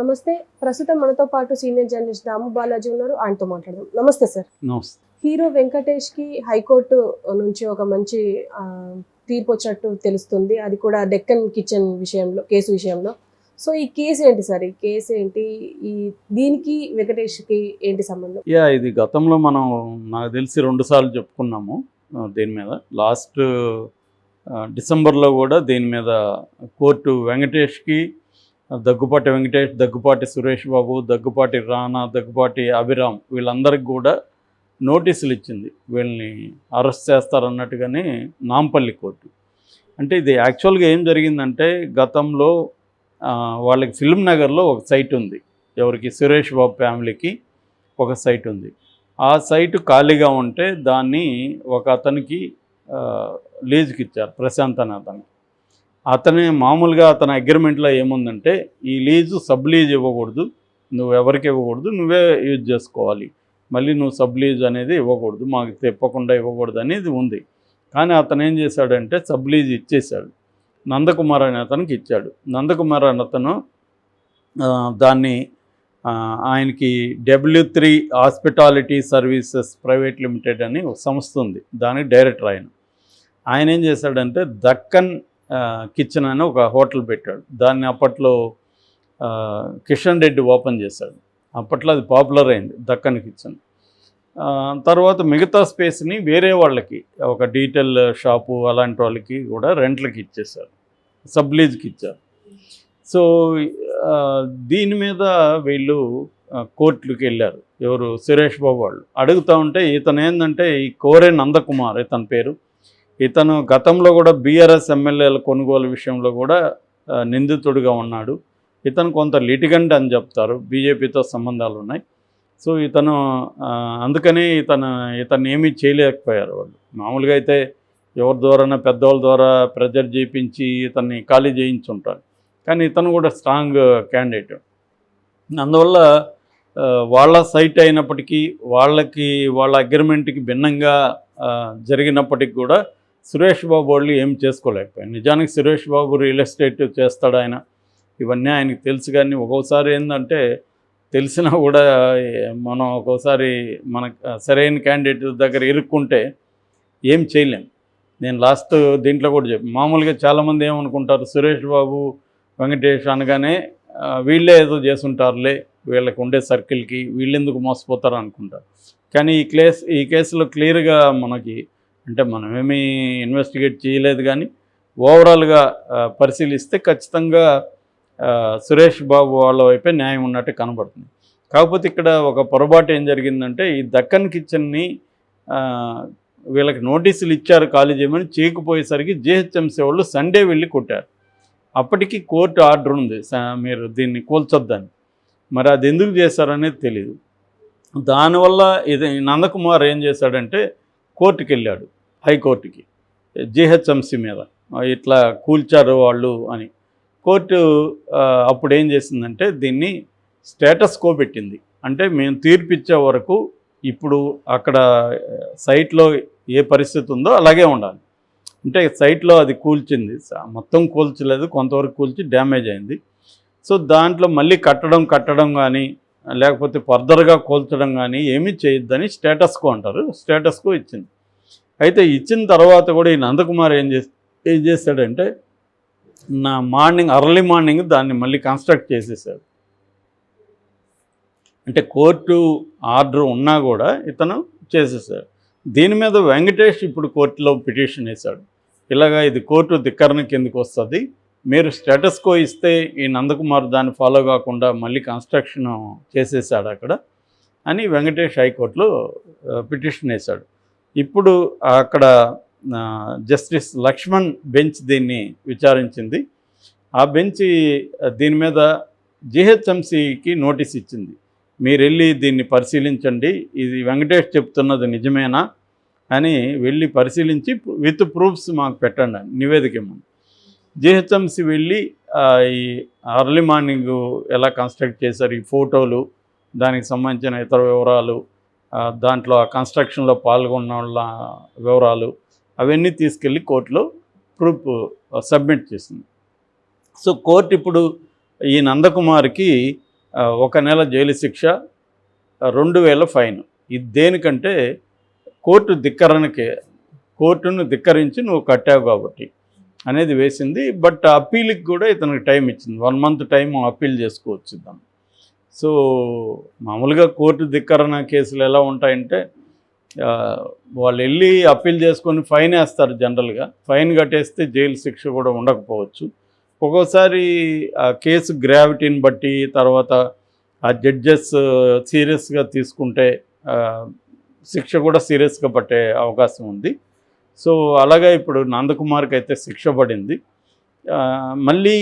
నమస్తే. ప్రస్తుతం మనతో పాటు సీనియర్ జర్నలిస్ట్ దాము బాలాజీ ఉన్నారు. ఆయనతో మాట్లాడదాం. నమస్తే సార్. నమస్తే. హీరో వెంకటేష్కి హైకోర్టు నుంచి ఒక మంచి తీర్పు వచ్చినట్టు తెలుస్తుంది. అది కూడా డెక్కన్ కిచెన్ విషయంలో కేసు విషయంలో. సో ఈ కేసు ఏంటి సార్? ఈ కేసు ఏంటి? ఈ దీనికి వెంకటేష్కి ఏంటి సంబంధం? యా ఇది గతంలో మనం నాకు తెలిసి రెండు సార్లు చెప్పుకున్నాము దీని మీద. లాస్ట్ డిసెంబర్లో కూడా దీని మీద కోర్టు వెంకటేష్కి దగ్గుపాటి వెంకటేష్ దగ్గుపాటి సురేష్ బాబు దగ్గుపాటి రానా దగ్గుపాటి అభిరామ్ వీళ్ళందరికి కూడా నోటీసులు ఇచ్చింది. వీళ్ళని అరెస్ట్ చేస్తారన్నట్టుగానే నాంపల్లి కోర్టు. అంటే ఇది యాక్చువల్గా ఏం జరిగిందంటే గతంలో వాళ్ళకి ఫిల్మ్ నగర్లో ఒక సైట్ ఉంది. ఎవరికి? సురేష్ బాబు ఫ్యామిలీకి ఒక సైట్ ఉంది. ఆ సైట్ ఖాళీగా ఉంటే దాన్ని ఒక అతనికి లీజుకి ఇచ్చారు ప్రశాంత్ అనే అతనికి అతనే మామూలుగా అతని అగ్రిమెంట్లో ఏముందంటే ఈ లీజు సబ్ లీజ్ ఇవ్వకూడదు నువ్వు ఎవరికి ఇవ్వకూడదు నువ్వే యూజ్ చేసుకోవాలి. మళ్ళీ నువ్వు సబ్ లీజ్ అనేది ఇవ్వకూడదు మాకు తెప్పకుండా ఇవ్వకూడదు అనేది ఉంది. కానీ అతను ఏం చేశాడంటే సబ్ లీజ్ ఇచ్చేశాడు. నందకుమార్ అనే అతనికి ఇచ్చాడు. నందకుమార్ అనే అతను దాన్ని ఆయనకి W three hospitality services private limited అని ఒక సంస్థ ఉంది. దానికి డైరెక్టర్ ఆయన. ఆయన ఏం చేశాడంటే దక్కన్ కిచెన్ అని ఒక హోటల్ పెట్టాడు. దాన్ని అప్పట్లో కిషన్ రెడ్డి ఓపెన్ చేశాడు. అప్పట్లో అది పాపులర్ అయింది దక్కన్ కిచెన్ తర్వాత మిగతా స్పేస్ని వేరే వాళ్ళకి ఒక డీటెయిల్ షాపు అలాంటి వాళ్ళకి కూడా రెంట్లకి ఇచ్చేశారు. సబ్లీజ్కి ఇచ్చారు. సో దీని మీద వీళ్ళు ఆ, కోర్టులకు వెళ్ళారు. ఎవరు? సురేష్ బాబు వాళ్ళు. అడుగుతూ ఉంటే ఇతను ఏంటంటే ఈ కోరే నందకుమార్ ఇతని పేరు. ఇతను గతంలో కూడా బీఆర్ఎస్ ఎమ్మెల్యేల కొనుగోలు విషయంలో కూడా నిందితుడిగా ఉన్నాడు. ఇతను కొంత లిటిగంట్ అని చెప్తారు బీజేపీతో సంబంధాలు ఉన్నాయి. సో ఇతను అందుకనే అందుకని ఇతను ఇతను ఏమీ చేయలేకపోయారు వాళ్ళు. మామూలుగా అయితే ఎవరి ద్వారానా పెద్దవాళ్ళ ద్వారా ప్రెజర్ చేయించి ఇతన్ని ఖాళీ చేయించుంటారు. కానీ ఇతను కూడా స్ట్రాంగ్ క్యాండిడేట్. అందువల్ల వాళ్ళ సైట్ అయినప్పటికీ వాళ్ళకి వాళ్ళ అగ్రిమెంట్కి భిన్నంగా జరిగినప్పటికి కూడా సురేష్ బాబు వాళ్ళు ఏం చేసుకోలేకపోయారు. నిజానికి సురేష్ బాబు రియల్ ఎస్టేట్ చేస్తాడు ఆయన. ఇవన్నీ ఆయనకి తెలుసు కానీ ఒక్కోసారి ఏంటంటే తెలిసినా కూడా మనం ఒక్కోసారి మన సరైన క్యాండిడేట్ దగ్గర ఇరుక్కుంటే ఏం చేయలేం. నేను లాస్ట్ దీంట్లో కూడా చెప్పి మామూలుగా చాలామంది ఏమనుకుంటారు సురేష్ బాబు వెంకటేష్ అనగానే వీళ్ళే ఏదో చేసుంటారులే వీళ్ళకి ఉండే సర్కిల్కి వీళ్ళెందుకు మోసపోతారు అనుకుంటారు. కానీ ఈ క్లేస్ ఈ కేసులో క్లియర్గా మనకి అంటే మనమేమీ ఇన్వెస్టిగేట్ చేయలేదు కానీ ఓవరాల్గా పరిశీలిస్తే ఖచ్చితంగా సురేష్ బాబు వాళ్ళ వైపే న్యాయం ఉన్నట్టు కనబడుతుంది. కాకపోతే ఇక్కడ ఒక పొరపాటు ఏం జరిగిందంటే ఈ దక్కన్ కిచెన్ని వీళ్ళకి నోటీసులు ఇచ్చారు ఖాళీ చేయమని చేయకపోయేసరికి జిహెచ్ఎంసీ వాళ్ళు సండే వెళ్ళి కొట్టారు. అప్పటికి కోర్టు ఆర్డర్ ఉంది మీరు దీన్ని కూల్చొద్దని. మరి అది ఎందుకు చేశారనేది తెలియదు దానివల్ల ఇది నందకుమార్ ఏం చేశాడంటే కోర్టుకి వెళ్ళాడు హైకోర్టుకి. జిహెచ్ఎంసీ మీద. ఇట్లా కూల్చారు వాళ్ళు అని. కోర్టు అప్పుడు ఏం చేసిందంటే దీన్ని స్టేటస్ కో పెట్టింది. అంటే మేము తీర్పిచ్చే వరకు ఇప్పుడు అక్కడ సైట్లో ఏ పరిస్థితి ఉందో అలాగే ఉండాలి. అంటే సైట్లో అది కూల్చింది. మొత్తం కూల్చలేదు. కొంతవరకు కూల్చి డ్యామేజ్ అయింది. సో దాంట్లో మళ్ళీ కట్టడం కట్టడం కానీ లేకపోతే ఫర్దర్గా కూల్చడం కానీ ఏమీ చేయొద్దని స్టేటస్కో అంటారు. స్టేటస్కో ఇచ్చింది. అయితే ఇచ్చిన తర్వాత కూడా ఈ నందకుమార్ ఏం చేసి ఏం చేశాడంటే నా మార్నింగ్ అర్లీ మార్నింగ్ దాన్ని మళ్ళీ కన్స్ట్రక్ట్ చేసేసాడు. అంటే కోర్టు ఆర్డర్ ఉన్నా కూడా ఇతను చేసేసాడు. దీని మీద వెంకటేష్ ఇప్పుడు కోర్టులో పిటిషన్ వేశాడు. ఇలాగా ఇది కోర్టు ధిక్కరణ కిందకు వస్తుంది. మీరు స్టేటస్ కో ఇస్తే ఈ నందకుమార్ దాన్ని ఫాలో కాకుండా మళ్ళీ కన్స్ట్రక్షన్ చేసేసాడు అక్కడ అని వెంకటేష్ హైకోర్టులో పిటిషన్ వేశాడు. ఇప్పుడు అక్కడ జస్టిస్ లక్ష్మణ్ బెంచ్ దీన్ని విచారించింది. ఆ బెంచ్ దీని మీద జిహెచ్ఎంసికి నోటీస్ ఇచ్చింది. మీరు వెళ్ళి దీన్ని పరిశీలించండి. ఇది వెంకటేష్ చెప్తున్నది నిజమేనా అని వెళ్ళి పరిశీలించి విత్ ప్రూఫ్స్ మాకు పెట్టండి అని నివేదిక ఇవ్వమని జిహెచ్ఎంసి వెళ్ళి ఈ అర్లీ మార్నింగ్ ఎలా కన్స్ట్రక్ట్ చేశారు ఈ ఫోటోలు దానికి సంబంధించిన ఇతర వివరాలు దాంట్లో ఆ కన్స్ట్రక్షన్లో పాల్గొన్న వాళ్ళ వివరాలు అవన్నీ తీసుకెళ్ళి కోర్టులో ప్రూఫ్ సబ్మిట్ చేసింది. సో కోర్టు ఇప్పుడు ఈ నందకుమార్కి ఒక నెల జైలు శిక్ష రెండు వేల ఫైన్. ఇది దేనికంటే కోర్టు ధిక్కరణకి కోర్టును ధిక్కరించి నువ్వు కట్టావు కాబట్టి అనేది వేసింది. బట్ అప్పీల్కి కూడా ఇతనికి టైం ఇచ్చింది. వన్ మంత్ టైం అప్పీల్ చేసుకోవచ్చు దాన్ని. సో మామూలుగా కోర్టు ధిక్కరణ కేసులు ఎలా ఉంటాయంటే వాళ్ళు వెళ్ళి అప్పీల్ చేసుకొని ఫైన్ వేస్తారు జనరల్గా. ఫైన్ కట్టేస్తే జైలు శిక్ష కూడా ఉండకపోవచ్చు. ఒక్కోసారి ఆ కేసు గ్రావిటీని బట్టి తర్వాత ఆ జడ్జెస్ సీరియస్గా తీసుకుంటే శిక్ష కూడా సీరియస్గా పట్టే అవకాశం ఉంది. సో అలాగే ఇప్పుడు నందకుమార్కి అయితే శిక్ష పడింది. మళ్ళీ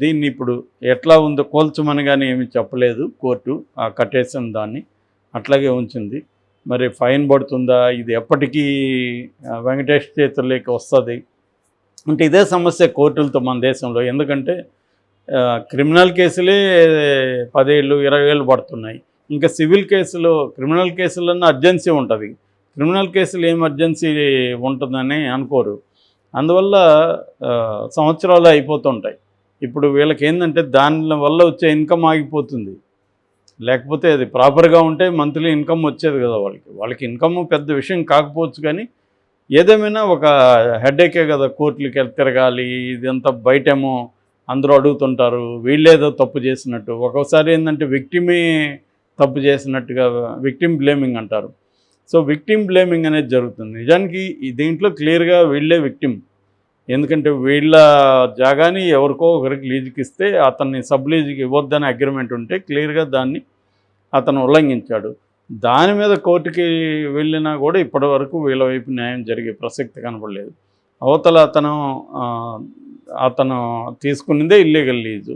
దీన్ని ఇప్పుడు ఎట్లా ఉందో కోల్చమని కానీ ఏమీ చెప్పలేదు కోర్టు ఆ కట్టేసిన దాన్ని అట్లాగే ఉంచింది. మరి ఫైన్ పడుతుందా? ఇది ఎప్పటికీ వెంకటేష్ చేతుల్లోకి వస్తుంది. అంటే ఇదే సమస్య కోర్టులతో మన దేశంలో. ఎందుకంటే క్రిమినల్ కేసులే పదేళ్ళు ఇరవై ఏళ్ళు పడుతున్నాయి. ఇంకా సివిల్ కేసులో క్రిమినల్ కేసులన్నా అర్జెన్సీ ఉంటుంది. క్రిమినల్ కేసులు ఏం అర్జెన్సీ ఉంటుందని అనుకోరు. అందువల్ల సంవత్సరాలు అయిపోతుంటాయి. ఇప్పుడు వీళ్ళకి ఏంటంటే దాని వల్ల వచ్చే ఇన్కమ్ ఆగిపోతుంది. లేకపోతే అది ప్రాపర్గా ఉంటే మంత్లీ ఇన్కమ్ వచ్చేది కదా వాళ్ళకి. వాళ్ళకి ఇన్కమ్ పెద్ద విషయం కాకపోవచ్చు కానీ ఏదేమైనా ఒక హెడేకే కదా కోర్టులకి వెళ్ళి తిరగాలి ఇదంతా బయటేమో అందరూ అడుగుతుంటారు వీళ్ళేదో తప్పు చేసినట్టు. ఒక్కోసారి ఏంటంటే విక్టిమే తప్పు చేసినట్టుగా విక్టిమ్ బ్లేమింగ్ అంటారు. సో విక్టిమ్ బ్లేమింగ్ అనేది జరుగుతుంది. నిజానికి దీంట్లో క్లియర్గా వీళ్ళే విక్టిమ్. ఎందుకంటే వీళ్ళ జాగాని ఎవరికో ఒకరికి లీజుకి ఇస్తే అతన్ని సబ్ లీజుకి ఇవ్వద్దని అగ్రిమెంట్ ఉంటే క్లియర్గా దాన్ని అతను ఉల్లంఘించాడు. దాని మీద కోర్టుకి వెళ్ళినా కూడా ఇప్పటి వరకు వీళ్ళ వైపు న్యాయం జరిగే ప్రసక్తి కనపడలేదు. అవతల అతను అతను తీసుకున్నదే illegal lease.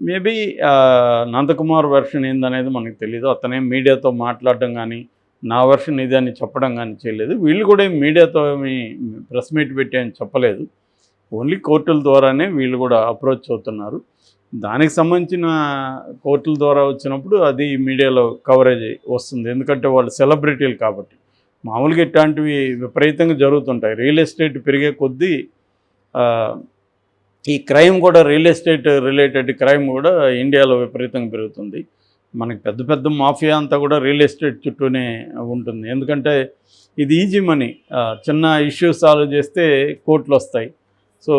Maybe Nandakumar version ఏందనేది మనకు తెలియదు అతనే మీడియాతో మాట్లాడడం కానీ నా వెర్షన్ ఇది అని చెప్పడం కానీ చేయలేదు. వీళ్ళు కూడా ఏం మీడియాతో మీ ప్రెస్ మీట్ పెట్టి అని చెప్పలేదు. ఓన్లీ కోర్టుల ద్వారానే వీళ్ళు కూడా అప్రోచ్ అవుతున్నారు. దానికి సంబంధించిన కోర్టుల ద్వారా వచ్చినప్పుడు అది మీడియాలో కవరేజ్ వస్తుంది. ఎందుకంటే వాళ్ళు సెలబ్రిటీలు కాబట్టి. మామూలుగా ఇట్లాంటివి విపరీతంగా జరుగుతుంటాయి. రియల్ ఎస్టేట్ పెరిగే కొద్దీ ఈ క్రైమ్ కూడా రియల్ ఎస్టేట్ రిలేటెడ్ క్రైమ్ కూడా ఇండియాలో విపరీతంగా పెరుగుతుంది. మనకి పెద్ద పెద్ద మాఫియా అంతా కూడా రియల్ ఎస్టేట్ చుట్టూనే ఉంటుంది. ఎందుకంటే ఇది ఈజీ మనీ చిన్న ఇష్యూ సాల్వ్ చేస్తే కోర్టులు వస్తాయి. సో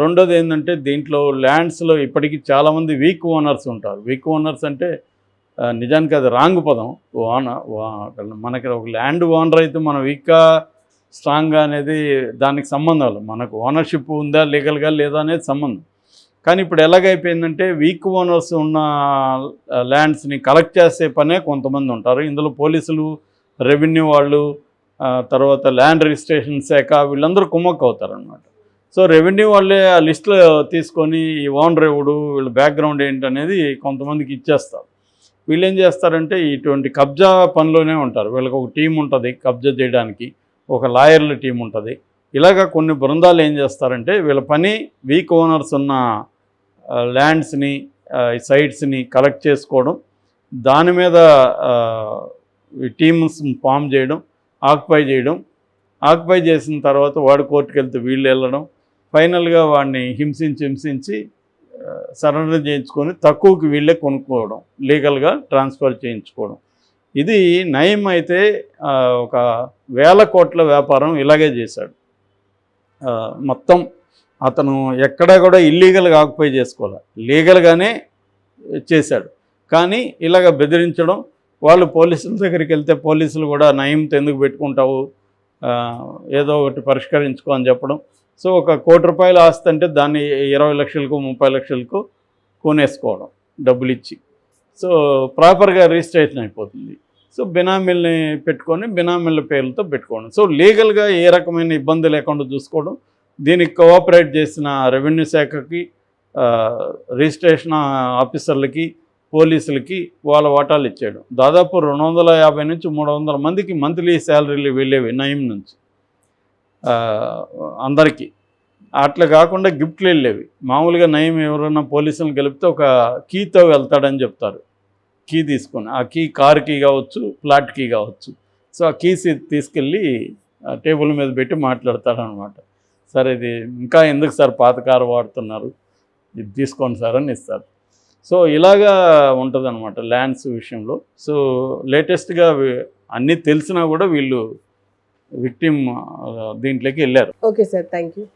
రెండోది ఏంటంటే దీంట్లో ల్యాండ్స్లో ఇప్పటికీ చాలామంది వీక్ ఓనర్స్ ఉంటారు. వీక్ ఓనర్స్ అంటే నిజానికి అది రాంగ్ పదం. ఓన మనకి ఒక ల్యాండ్ ఓనర్ అయితే మనం వీక్గా స్ట్రాంగ్గా అనేది దానికి సంబంధాలు మనకు ఓనర్షిప్ ఉందా లీగల్గా లేదా అనేది సంబంధం. కానీ ఇప్పుడు ఎలాగైపోయిందంటే వీక్ ఓనర్స్ ఉన్న ల్యాండ్స్ని కలెక్ట్ చేసే పనే కొంతమంది ఉంటారు. ఇందులో పోలీసులు రెవెన్యూ వాళ్ళు తర్వాత ల్యాండ్ రిజిస్ట్రేషన్ శాఖ వీళ్ళందరూ కుమ్మక్క అవుతారనమాట సో రెవెన్యూ వాళ్ళే ఆ లిస్టులో తీసుకొని ఈ ఓనర్ ఎవడు వీళ్ళ బ్యాక్గ్రౌండ్ ఏంటనేది కొంతమందికి ఇచ్చేస్తారు. వీళ్ళు ఏం చేస్తారంటే ఇటువంటి కబ్జా పనిలోనే ఉంటారు. వీళ్ళకి ఒక టీం ఉంటుంది కబ్జా చేయడానికి. ఒక లాయర్ల టీం ఉంటుంది. ఇలాగ కొన్ని బృందాలు ఏం చేస్తారంటే వీళ్ళ పని వీక్ ఓనర్స్ ఉన్న ల్యాండ్స్ని సైట్స్ని కలెక్ట్ చేసుకోవడం దాని మీద టీమ్స్ ఫామ్ చేయడం ఆక్యుపై చేయడం ఆక్యుపై చేసిన తర్వాత వాడు కోర్టుకు వెళ్తే వీళ్ళు వెళ్ళడం ఫైనల్గా వాడిని హింసించి హింసించి సరెండర్ చేయించుకొని తక్కువకి వీళ్ళే కొనుక్కోవడం లీగల్గా ట్రాన్స్ఫర్ చేయించుకోవడం. ఇది నయం అయితే ఒక వేల కోట్ల వ్యాపారం ఇలాగే చేశాడు. మొత్తం అతను ఎక్కడా కూడా ఇల్లీగల్గా ఆక్యుపై చేసుకోవాలి లీగల్గానే చేశాడు. కానీ ఇలాగ బెదిరించడం వాళ్ళు పోలీసుల దగ్గరికి వెళ్తే పోలీసులు కూడా నయంతో ఎందుకు పెట్టుకుంటావు? ఏదో ఒకటి పరిష్కరించుకో అని చెప్పడం. సో ఒక కోటి రూపాయలు ఆస్తి అంటే దాన్ని ఇరవై లక్షలకు ముప్పై లక్షలకు కొనేసుకోవడం డబ్బులు ఇచ్చి సో ప్రాపర్గా రిజిస్ట్రేషన్ అయిపోతుంది. సో బినామీల్ని పెట్టుకొని బినామీల పేర్లతో పెట్టుకోవడం. సో లీగల్గా ఏ రకమైన ఇబ్బంది లేకుండా చూసుకోవడం దీనికి కోఆపరేట్ చేసిన రెవెన్యూ శాఖకి రిజిస్ట్రేషన్ ఆఫీసర్లకి పోలీసులకి వాళ్ళ వాటాలు ఇచ్చాడు. దాదాపు రెండు వందల యాభై నుంచి మూడు వందల మందికి మంత్లీ శాలరీలు వెళ్ళేవి నయం నుంచి. అందరికీ. అట్లా కాకుండా గిఫ్ట్లు వెళ్ళేవి. మామూలుగా నయం ఎవరైనా పోలీసులను కలిపితే ఒక కీతో వెళ్తాడని చెప్తారు. కీ తీసుకొని ఆ కీ కార్ కీ కావచ్చు ఫ్లాట్ కీ కావచ్చు. సో ఆ కీస్ తీసుకెళ్ళి ఆ టేబుల్ మీద పెట్టి మాట్లాడతాడనమాట. సార్ ఇది ఇంకా ఎందుకు సార్ పాత కారు వాడుతున్నారు? ఇది తీసుకోండి సార్ అని ఇస్తారు. సో ఇలాగా ఉంటుంది అనమాట ల్యాండ్స్ విషయంలో. సో లేటెస్ట్గా అన్నీ తెలిసినా కూడా వీళ్ళు విక్టిమ్ దీంట్లోకి వెళ్ళారు. Okay sir thank you